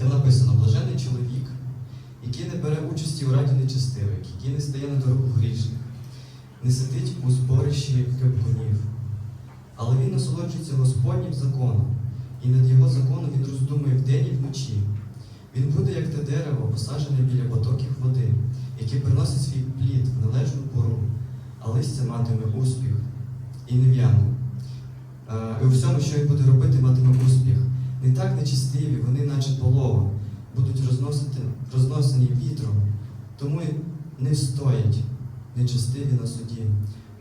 Там написано: блажений чоловік, який не бере участі у раді нечестивих, який не стає на дорогу грішних, не сидить у зборищі крепкунів. Але він насолоджується Господнім законом, і над його законом він роздумує вдень і вночі. Він буде, як те дерево, посаджене біля потоків води, яке приносить свій плід в належну пору, а листя матиме успіх і не в'яне. Е, І у всьому, що він буде робити, матиме успіх. Не так нечистиві, вони, наче полова, будуть розносити, розносені вітром, тому не встоять нечестиві на суді,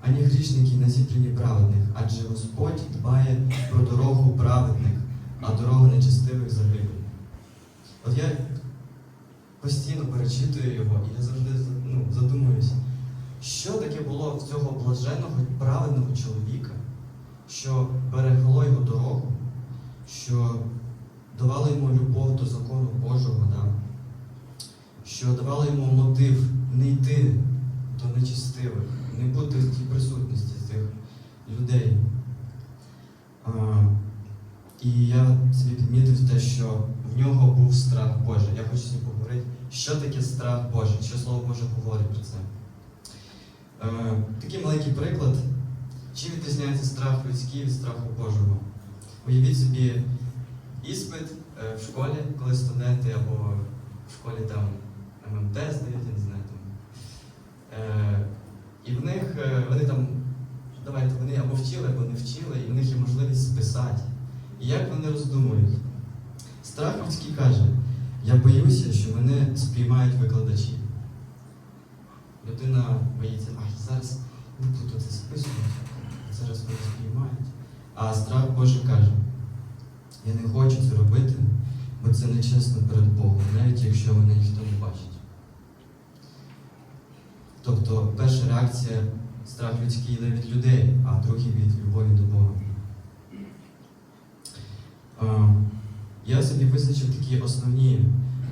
ані грішники на зібранні праведних, адже Господь дбає про дорогу праведних, а дорога нечестивих загибель. От я постійно перечитую його, і я завжди ну, задумуюся, що таке було в цього блаженного праведного чоловіка, що берегло його дорогу, що давало йому любов до закону Божого, да? що давало йому мотив не йти до нечестивих, не бути в тій присутності цих людей. А, і я собі підмітив те, що в нього був страх Божий. Я хочу сьогодні поговорити, що таке страх Божий, що Слово Боже говорить про це. Е, такий маленький приклад. Чим відрізняється страх людський від страху Божого? Уявіть собі іспит е, в школі, коли студенти або в школі там ММТ здають, я не знаю там. Е, і в них е, вони там, давайте вони або вчили, або не вчили, і в них є можливість списати. І як вони роздумують? Страх каже, я боюся, що мене спіймають викладачі. Людина боїться, ай, зараз буду це списувати, зараз мене спіймають. А страх Божий каже, я не хочу це робити, бо це нечесно перед Богом, навіть якщо мене ніхто не бачить. Тобто перша реакція страх людський йде від людей, а другий від любові до Бога. Я собі визначив такі основні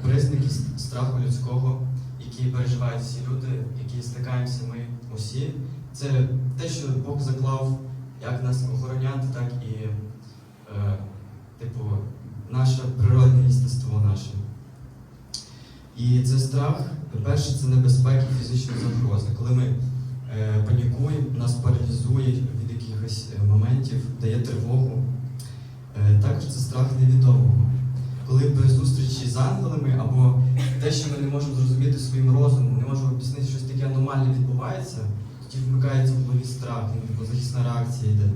признаки страху людського, які переживають всі люди, які стикаємося ми усі. Це те, що Бог заклав як нас охороняти, так і е, типу, наше природне єстество наше. І це страх, перше, це небезпеки фізичної загрози. Коли ми е, панікуємо, нас паралізує від якихось е, моментів, дає тривогу. Е, також це страх невідомого. Коли при зустрічі з ангелами або те, що ми не можемо зрозуміти своїм розумом, не можемо об'яснити, що щось таке аномальне відбувається, тоді вмикається в голові страх, ну, захисна реакція йде.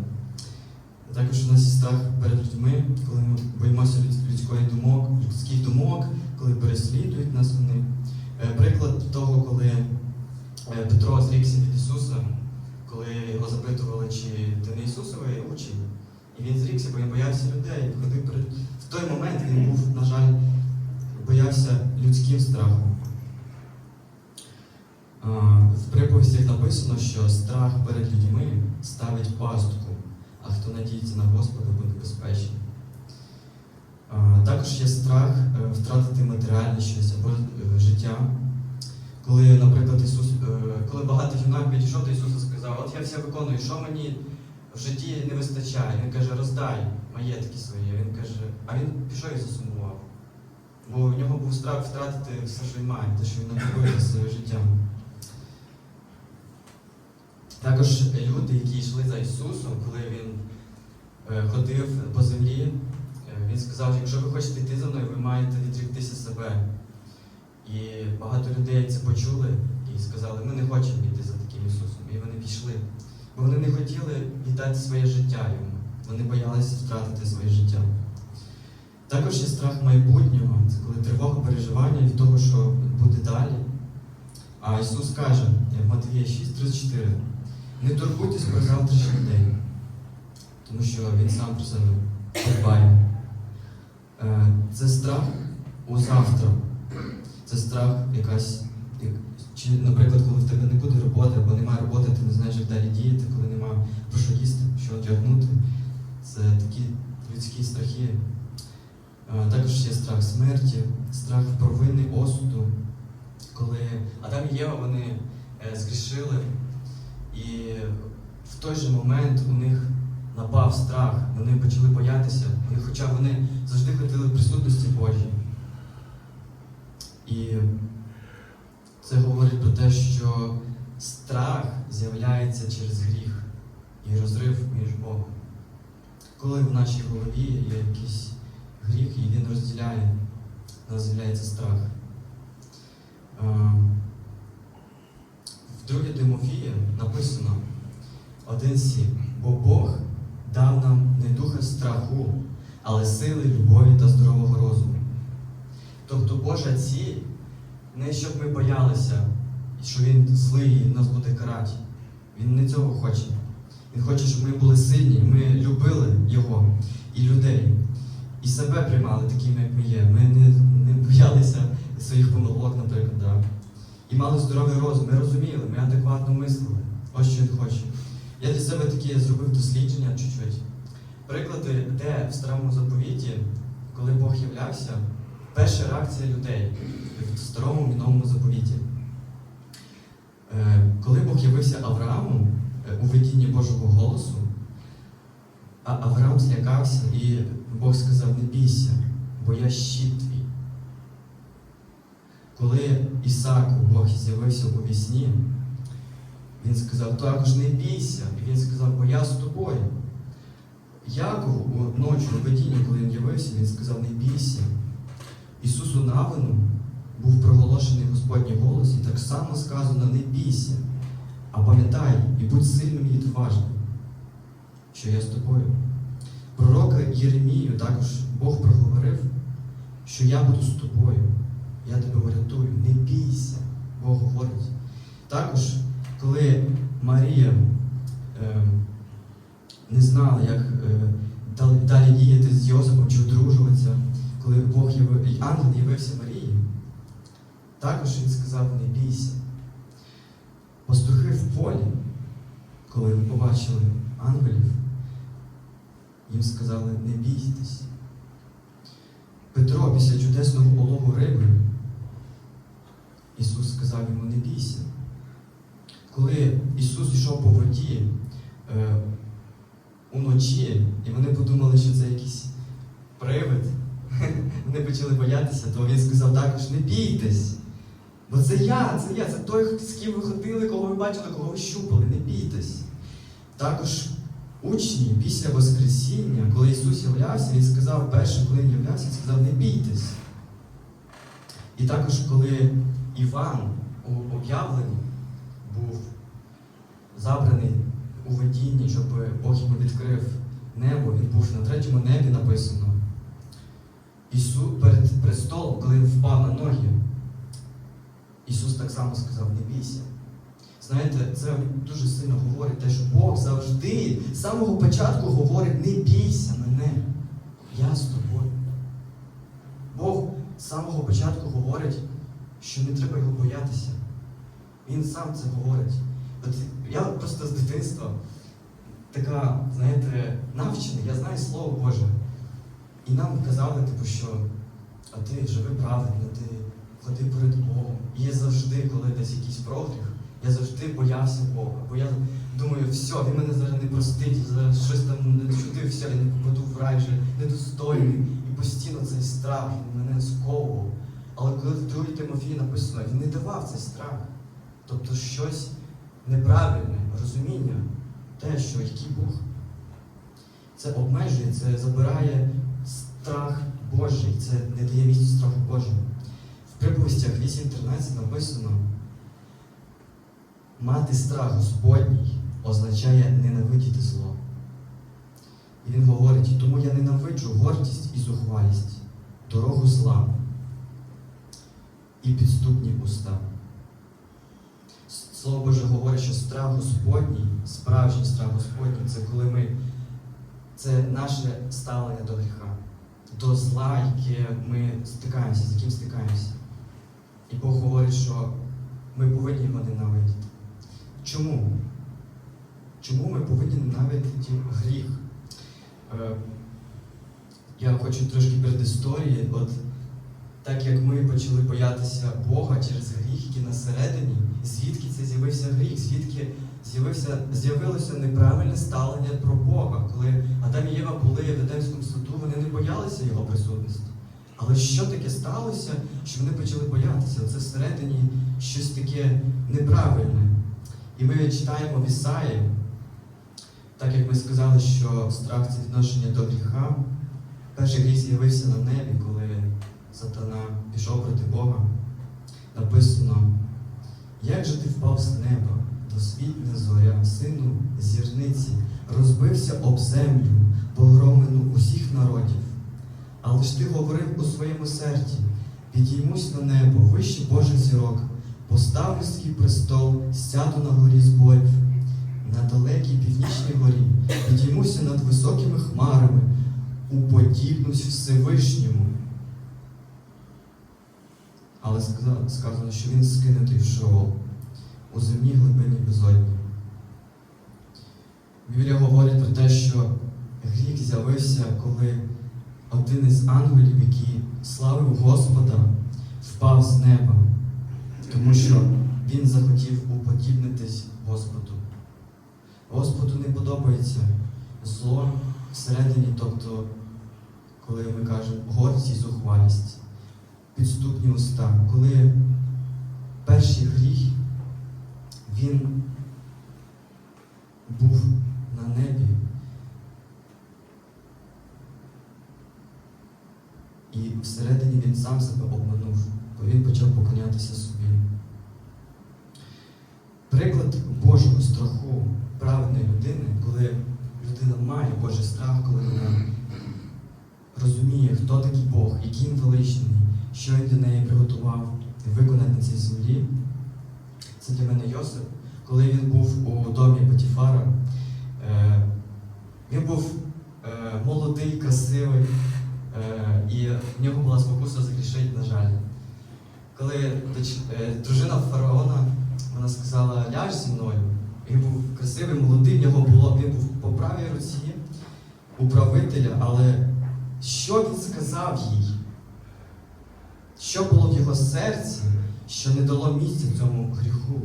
Також у нас є страх перед людьми, коли ми боїмося людської думок, людських думок, коли переслідують нас вони. Е, Приклад того, коли е, Петро зрікся від Ісуса, коли його запитували, чи ти не Ісусовий учень. І він зрікся, бо він боявся людей. В той момент він був, на жаль, боявся людським страхом. В приповістях написано, що страх перед людьми ставить пастку, а хто надіється на Господа, буде безпечний. Також є страх е, втратити матеріальне щось або е, життя. Коли, наприклад, Ісус, е, коли багато юнак підійшов до Ісуса і сказав, от я все виконую, що мені в житті не вистачає. Він каже, роздай маєтки свої. Він каже, а він пішов і засумував. Бо в нього був страх втратити все, що він має, те, що він за своє життя. Також люди, які йшли за Ісусом, коли він е, ходив по землі, е, він сказав, якщо ви хочете йти за мною, ви маєте відріктися себе. І багато людей це почули і сказали, ми не хочемо йти за таким Ісусом. І вони пішли. Бо вони не хотіли віддати своє життя йому. Вони боялися втратити своє життя. Також є страх майбутнього, це коли тривога переживання від того, що буде далі. А Ісус каже в Матвія 6,34, не турбуйтесь про завтрашній день, тому що Він сам про себе подбає. Е, Це страх у завтра. Це страх якась. Чи, наприклад, коли в тебе не буде роботи або немає роботи, ти не знаєш, як далі діяти, коли нема про що їсти, що одягнути. Це такі людські страхи. Е, Також є страх смерті, страх провини, осуду. Коли Адам і Єва вони е, згрішили, і в той же момент у них напав страх, вони почали боятися, вони, хоча вони завжди хотіли присутності Божій. І це говорить про те, що страх з'являється через гріх і розрив між Богом. Коли в нашій голові є якийсь гріх, і він розділяє, нас з'являється страх. В 2 Тимофія написано 1.7. Бо Бог дав нам не духа страху, але сили, любові та здорового розуму. Тобто Божа ціль не щоб ми боялися, що Він злий і нас буде карати. Він не цього хоче. Він хоче, щоб ми були сильні, ми любили Його і людей. І себе приймали такими, як ми є. Ми не, не боялися своїх помилок, наприклад. Да. І мали здоровий розум. Ми розуміли, ми адекватно мислили. Ось що він хоче. Я для себе таке зробив дослідження чуть-чуть. Приклади, де в старому заповіті, коли Бог являвся, перша реакція людей в старому і новому заповіті. Е, Коли Бог явився Аврааму е, у видінні Божого голосу, а Авраам злякався, і Бог сказав: не бійся, бо я щит. Коли Ісаку Бог з'явився у вісні, він сказав, також не бійся. І він сказав, бо я з тобою. Якову ночі у видінні, коли він явився, він сказав, не бійся. Ісусу Навину був проголошений Господній голос, і так само сказано, не бійся, а пам'ятай і будь сильним і відважним, що я з тобою. Пророка Єремію також Бог проговорив, що я буду з тобою, я тебе врятую, не бійся, Бог говорить. Також, коли Марія е, не знала, як е, далі, діяти з Йосипом чи одружуватися, коли Бог яви, і ангел явився Марії, також він сказав, не бійся. Пастухи в полі, коли побачили ангелів, їм сказали, не бійтесь. Петро після чудесного Ісус сказав йому, не бійся. Коли Ісус йшов по воді е, уночі, і вони подумали, що це якийсь привид, вони почали боятися, то він сказав також, не бійтесь. Бо це я, це я, це той, з ким ви ходили, кого ви бачили, кого ви щупали, не бійтесь. Також учні після Воскресіння, коли Ісус являвся, Він сказав, перше, коли Він являвся, Він сказав, не бійтесь. І також, коли Іван у об'явленні був забраний у видінні, щоб Бог йому відкрив небо, він був на третьому небі написано. Ісус перед престолом, коли впав на ноги, Ісус так само сказав, не бійся. Знаєте, це дуже сильно говорить те, що Бог завжди з самого початку говорить, не бійся мене, я з тобою. Бог з самого початку говорить, що не треба його боятися. Він сам це говорить. От я просто з дитинства така, знаєте, навчений, я знаю Слово Боже. І нам казали, типу, що а ти живи правильно, ти ходи перед Богом. І я завжди, коли десь якийсь прогріх, я завжди боявся Бога. Бо я думаю, все, він мене зараз не простить, зараз щось там не чути, все, я не попаду в рай вже недостойний. І постійно цей страх він мене сковував. Але коли в 2 Тимофії написано, він не давав цей страх. Тобто щось неправильне розуміння, те, що який Бог. Це обмежує, це забирає страх Божий, це не дає місць страху Божому. В приповістях 8.13 написано: мати страх Господній означає ненавидіти зло. І він говорить, тому я ненавиджу гордість і зухвалість, дорогу зла і підступні уста. Слово Боже говорить, що страх Господній, справжній страх Господній це коли ми, це наше ставлення до гріха. до зла, яке ми стикаємося, з яким стикаємося. І Бог говорить, що ми повинні його ненавидіти. Чому? Чому ми повинні ненавидіти гріх? Е, Я хочу трошки передісторії. От так як ми почали боятися Бога через гріх, який нас всередині, звідки це з'явився гріх, звідки з'явився, з'явилося неправильне ставлення про Бога. Коли Адам і Єва були в Едемському саду, вони не боялися його присутності. Але що таке сталося, що вони почали боятися? Це всередині щось таке неправильне. І ми читаємо в Ісаї, так як ми сказали, що страх це відношення до гріха. Перший гріх з'явився на небі, коли сатана пішов проти Бога. Написано, як же ти впав з неба, досвітня зоря, сину зірниці, розбився об землю, погромлену усіх народів. Але ж ти говорив у своєму серці, підіймусь на небо, вище Божих зірок, поставлю свій престол, сяду на горі зборів, на далекій північній горі, підіймуся над високими хмарами, уподібнусь Всевишньому. Але сказано, що він скинутий в Шеол, у земній глибині безодні. Біблія говорить про те, що гріх з'явився, коли один із ангелів, який славив Господа, впав з неба, тому що він захотів уподібнитись Господу. Господу не подобається зло всередині, тобто, коли ми кажемо гордість і зухвалість, підступні уста, коли перший гріх, він був на небі. І всередині він сам себе обманув, бо він почав поклонятися собі. Приклад Божого страху праведної людини, коли людина має Божий страх, коли вона розуміє, хто такий Бог, який він величний, що він для неї приготував виконати на цій землі. Це для мене Йосип, коли він був у домі Патіфара. Е, він був е, молодий, красивий, е, і в нього була спокуса загрішити, на жаль. Коли дружина фараона вона сказала, ляж зі мною. Він був красивий, молодий, в нього було, він був по правій руці управителя, але що він сказав їй? Що було в його серці, що не дало місця цьому гріху?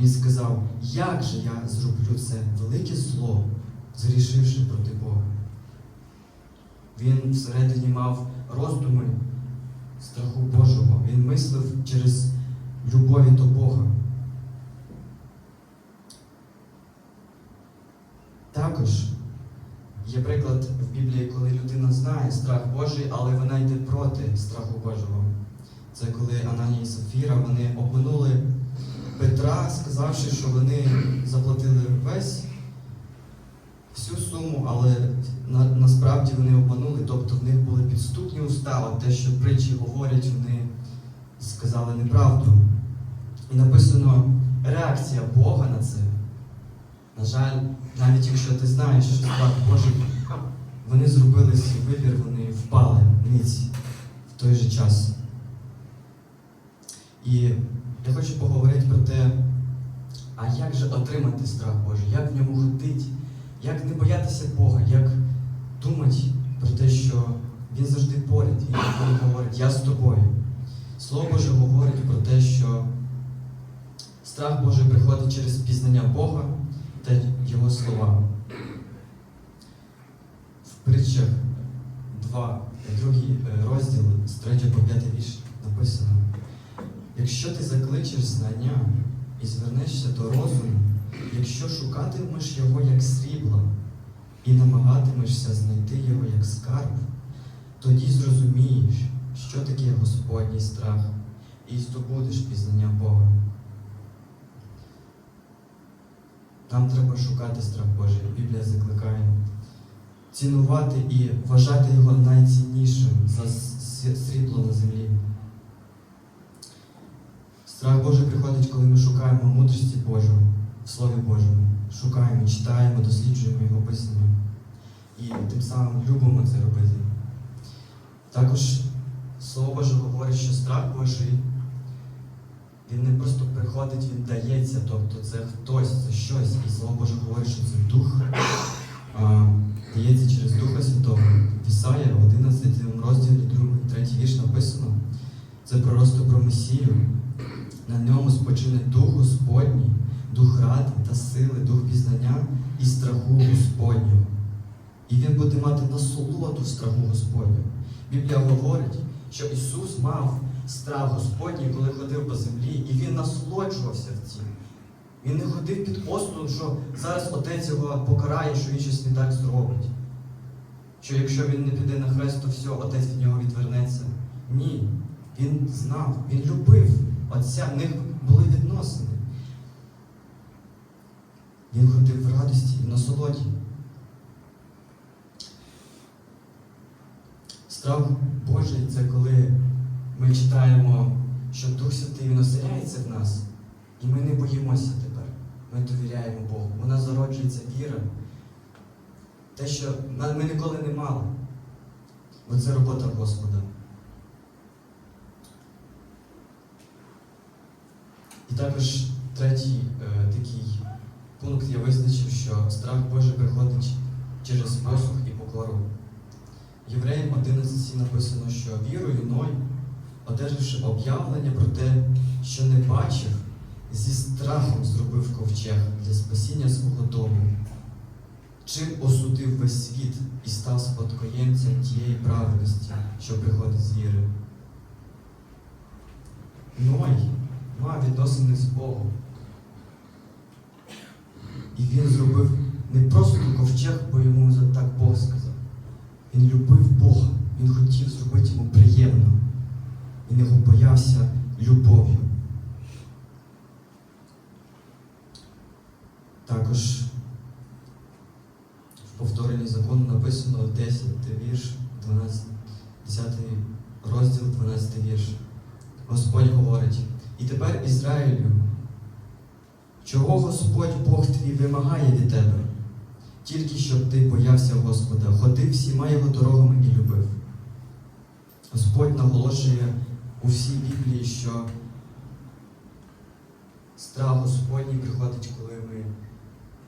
Він сказав, як же я зроблю це велике зло, згрішивши проти Бога? Він всередині мав роздуми страху Божого. Він мислив через любові до Бога. Також є приклад в Біблії, коли людина знає страх Божий, але вона йде проти страху Божого. Це коли Ананія і Сафіра вони обманули Петра, сказавши, що вони заплатили весь всю суму, але на, насправді вони обманули, тобто в них були підступні уста, от те, що притчі говорять, вони сказали неправду. І написано реакція Бога на це. На жаль, навіть якщо ти знаєш, що страх Божий, вони зробили свій вибір, вони впали ниць в той же час. І я хочу поговорити про те, а як же отримати страх Божий, як в ньому ходити, як не боятися Бога, як думати про те, що Він завжди поряд, Він ніколи говорить, я з тобою. Слово Боже говорить про те, що страх Божий приходить через пізнання Бога та Його слова. В притчах 2, другий е, розділ з 3 по 5 вірш написано. Якщо ти закличеш знання і звернешся до розуму, якщо шукатимеш його як срібла і намагатимешся знайти його як скарб, тоді зрозумієш, що таке Господній страх, і здобудеш пізнання Бога. Нам треба шукати страх Божий. Біблія закликає цінувати і вважати його найціннішим за срібло на землі. Страх Божий приходить, коли ми шукаємо мудрості Божу в Слові Божому. Шукаємо, читаємо, досліджуємо Його писання. І тим самим любимо це робити. Також Слово Боже говорить, що страх Божий, він не просто приходить, він дається, тобто це хтось, це щось. І Слово Боже говорить, що це дух а, дається через Духа Святого. Ісая, в 11 розділі, 2, 3 вірш написано. Це пророцтво про Месію. На ньому спочине Дух Господній, дух ради та сили, дух пізнання і страху Господнього. І він буде мати насолоду страху Господнього. Біблія говорить, що Ісус мав страх Господній, коли ходив по землі, і Він насолоджувався в цім. Він не ходив під осудом, що зараз отець його покарає, що він щось не так зробить. Що якщо він не піде на хрест, то все, отець від нього відвернеться. Ні. Він знав, він любив Отця, в них були відносини. Він ходив в радості і в насолоді. Страх Божий це коли ми читаємо, що Дух Святий Він оселяється в нас, і ми не боїмося тепер. Ми довіряємо Богу. Нас зароджується віра. Те, що ми ніколи не мали. Бо це робота Господа. Також третій е, такий пункт я визначив, що страх Божий приходить через посух і покору. Євреям 11 написано, що вірою Ной, одержавши об'явлення про те, що не бачив, зі страхом зробив ковчег для спасіння свого дому, чим осудив весь світ і став спадкоємцем тієї праведності, що приходить з віри. Ной мав відносини з Богом. І він зробив не просто ковчег, бо йому так Бог сказав. Він любив Бога, він хотів зробити йому приємно. Він його боявся любов'ю. Також в повторенні закону написано 10 вірш, 12, 10 розділ, 12 вірш. Господь говорить, і тепер Ізраїлю, чого Господь Бог твій вимагає від тебе? Тільки щоб ти боявся Господа, ходив всіма його дорогами і любив. Господь наголошує у всій Біблії, що страх Господній приходить, коли ми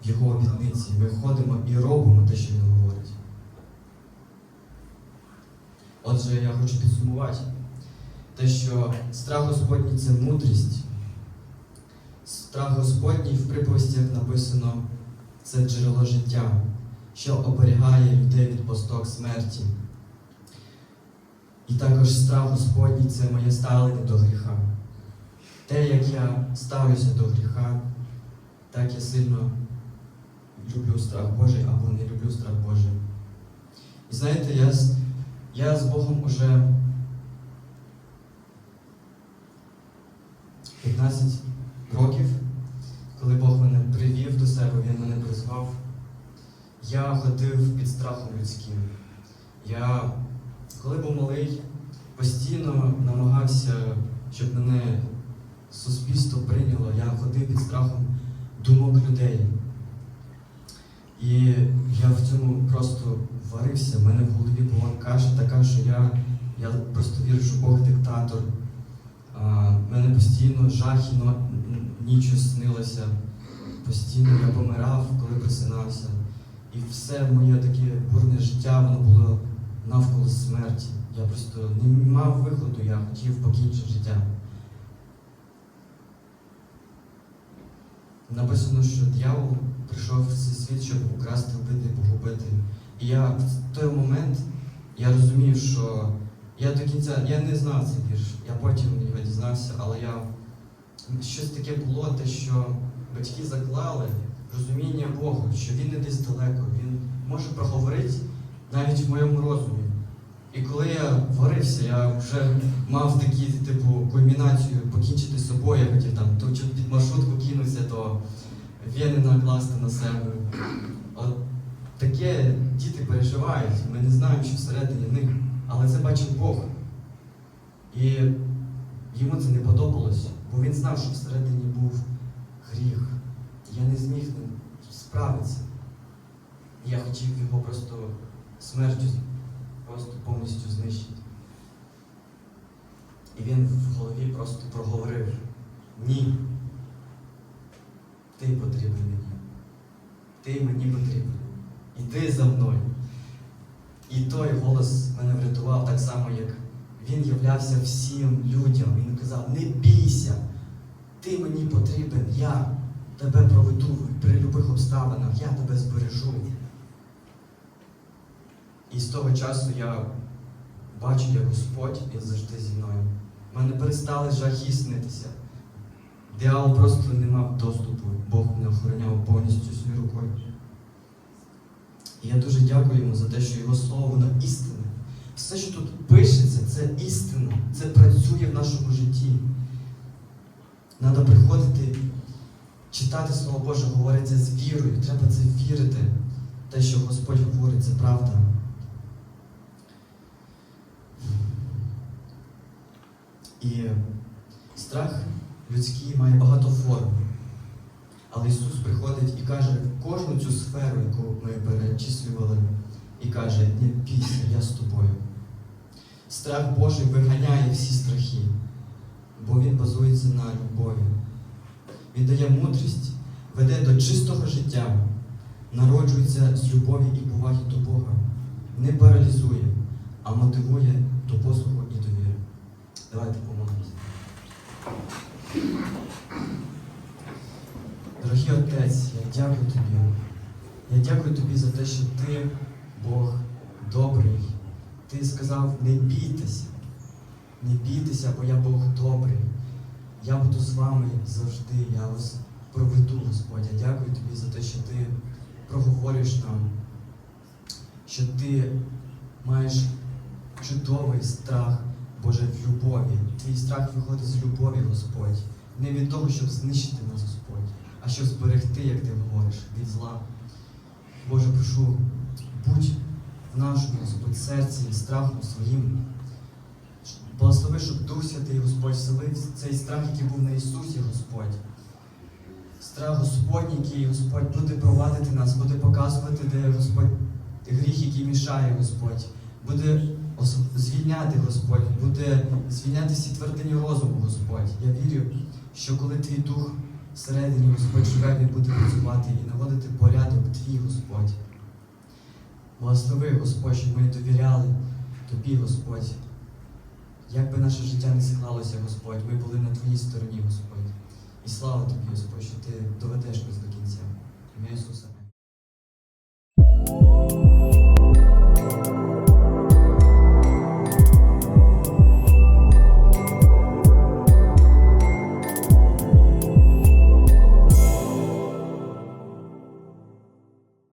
в Його обітниці. Ми ходимо і робимо те, що Він говорить. Отже, я хочу підсумувати те, що страх Господній це мудрість. Страх Господній в приповістях написано це джерело життя, що оберігає людей від посток смерті. І також страх Господній це моє ставлення до гріха. Те, як я ставлюся до гріха, так я сильно люблю страх Божий або не люблю страх Божий. І знаєте, я, я з Богом уже 15 років, коли Бог мене привів до себе, Він мене призвав, я ходив під страхом людським. Я, коли був малий, постійно намагався, щоб мене суспільство прийняло. Я ходив під страхом думок людей. І я в цьому просто варився. У мене в голові була каша така, що я, я просто вірю, що Бог диктатор. Мене постійно жах і но- ніч снилося. Постійно я помирав, коли просинався. І все моє таке бурне життя, воно було навколо смерті. Я просто не мав виходу, я хотів покінчити життя. Написано, що диявол прийшов в цей світ, щоб украсти, вбити, погубити. І я в той момент я розумів, що я до кінця я не знав цей вірш. Я потім його дізнався, але я щось таке було, те, що батьки заклали розуміння Бога, що він не десь далеко, він може проговорити навіть в моєму розумі. І коли я варився, я вже мав такі, типу, кульмінацію покінчити з собою, я хотів там то під маршрутку кинутися, то вени накласти на себе. От таке діти переживають, ми не знаємо, що всередині них, але це бачив Бог. І йому це не подобалося, бо він знав, що всередині був гріх. Я не зміг ним справитися. Я хотів його просто смертю просто повністю знищити. І він в голові просто проговорив: Ні. Ти потрібен мені. Ти мені потрібен. Іди за мною. І той голос мене врятував він являвся всім людям. Він казав: не бійся, ти мені потрібен, я тебе проведу при будь-яких обставинах, я тебе збережу. І з того часу я бачу, як Господь він завжди зі мною. Мене перестали жахи снитися. Діавол просто не мав доступу. Бог мене охороняв повністю своєю рукою. І я дуже дякую йому за те, що його слово воно істинне. Все, що тут пишеться, це істина, це працює в нашому житті. Треба приходити, читати Слово Боже, говориться з вірою. Треба це вірити. Те, що Господь говорить, це правда. І страх людський має багато форм. Але Ісус приходить і каже кожну цю сферу, яку ми перечислювали, і каже, не бійся, я з тобою. Страх Божий виганяє всі страхи, бо він базується на любові. Він дає мудрість, веде до чистого життя, народжується з любові і поваги до Бога, не паралізує, а мотивує до послуху і довіри. Давайте помолимося. Дорогий Отець, я дякую тобі. Я дякую тобі за те, що ти, Бог. Ти сказав, не бійтеся, не бійтеся, бо я Бог добрий. Я буду з вами завжди, я вас проведу, Господь. Я дякую тобі за те, що ти проговорюєш нам, що ти маєш чудовий страх, Боже, в любові. Твій страх виходить з любові, Господь. Не від того, щоб знищити нас, Господь, а щоб зберегти, як ти говориш, від зла. Боже, прошу, будь нашому, Господь, серці і страхом своїм. Благослови, щоб Дух Святий, Господь, вселив цей страх, який був на Ісусі, Господь. Страх Господній, який Господь буде провадити нас, буде показувати, де Господь гріх, який мішає, Господь, буде звільняти Господь, буде звільняти всі твердині розуму, Господь. Я вірю, що коли твій дух всередині, Господь живе, він буде працювати і наводити порядок твій, Господь. Благослови, Господь, щоб ми довіряли Тобі, Господь. Як би наше життя не склалося, Господь, ми були на Твоїй стороні, Господь. І слава Тобі, Господь, що Ти доведеш нас до кінця. Ім'я Ісуса.